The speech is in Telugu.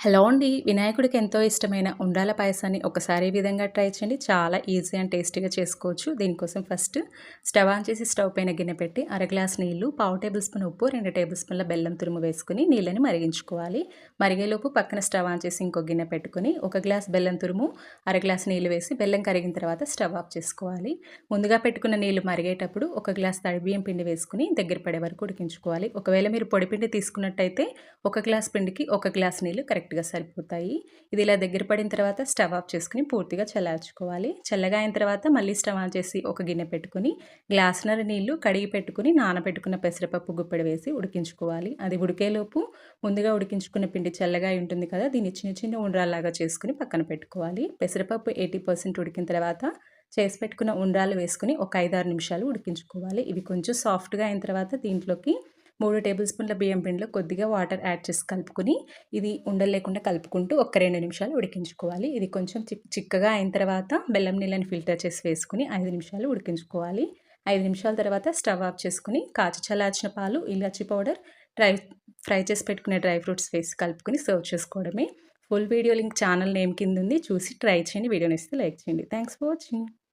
హలో అండి. వినాయకుడికి ఎంతో ఇష్టమైన ఉండాల పాయసాన్ని ఒకసారి ఈ విధంగా ట్రై చేయండి. చాలా ఈజీ అండ్ టేస్టీగా చేసుకోవచ్చు. దీనికోసం ఫస్ట్ స్టవ్ ఆన్ చేసి స్టవ్ పైన గిన్నె పెట్టి అర గ్లాస్ నీళ్ళు పావు టేబుల్ స్పూన్ ఉప్పు రెండు టేబుల్ స్పూన్ల బెల్లం తురుము వేసుకుని నీళ్ళని మరిగించుకోవాలి. మరిగేలోపు పక్కన స్టవ్ ఆన్ చేసి ఇంకో గిన్నె పెట్టుకుని ఒక గ్లాస్ బెల్లం తురుము అర గ్లాస్ నీళ్ళు వేసి బెల్లం కరిగిన తర్వాత స్టవ్ ఆఫ్ చేసుకోవాలి. ముందుగా పెట్టుకున్న నీళ్ళు మరిగేటప్పుడు ఒక గ్లాస్ తడి బియ్యం పిండి వేసుకుని దగ్గర పడే వరకు ఉడికించుకోవాలి. ఒకవేళ మీరు పొడి పిండి తీసుకున్నట్టయితే ఒక గ్లాస్ పిండికి ఒక గ్లాస్ నీళ్ళు కరెక్ట్ కరెక్ట్గా సరిపోతాయి. ఇది ఇలా దగ్గర పడిన తర్వాత స్టవ్ ఆఫ్ చేసుకుని పూర్తిగా చల్లార్చుకోవాలి. చల్లగా అయిన తర్వాత మళ్ళీ స్టవ్ ఆన్ చేసి ఒక గిన్నె పెట్టుకుని గ్లాసునర నీళ్ళు కడిగి పెట్టుకుని నానబెట్టుకున్న పెసరపప్పు గుప్పెడు వేసి ఉడికించుకోవాలి. అది ఉడికేలోపు ముందుగా ఉడికించుకున్న పిండి చల్లగా ఉంటుంది కదా దీన్ని చిన్న చిన్న ఉండ్రాల్లాగా చేసుకుని పక్కన పెట్టుకోవాలి. పెసరపప్పు ఎయిటీ పర్సెంట్ ఉడికిన తర్వాత చేసి పెట్టుకున్న ఉండ్రాలు వేసుకుని ఒక ఐదారు నిమిషాలు ఉడికించుకోవాలి. ఇవి కొంచెం సాఫ్ట్గా అయిన తర్వాత దీంట్లోకి మూడు టేబుల్ స్పూన్ల బియ్యం పిండిలో కొద్దిగా వాటర్ యాడ్ చేసి కలుపుకొని ఇది ఉండలు లేకుండా కలుపుకుంటూ ఒక రెండు నిమిషాలు ఉడికించుకోవాలి. ఇది కొంచెం చిక్కగా అయిన తర్వాత బెల్లం నీళ్ళని ఫిల్టర్ చేసి వేసుకుని ఐదు నిమిషాలు ఉడికించుకోవాలి. ఐదు నిమిషాల తర్వాత స్టవ్ ఆఫ్ చేసుకుని కాచి చల్లార్చిన పాలు ఇలాచి పౌడర్ డ్రై ఫ్రై చేసి పెట్టుకునే డ్రై ఫ్రూట్స్ వేసి కలుపుకొని సర్వ్ చేసుకోవడమే. Full video link channel name కింద ఉంది. చూసి ట్రై చేయండి. వీడియోని ఇస్తే లైక్ చేయండి. Thanks for watching.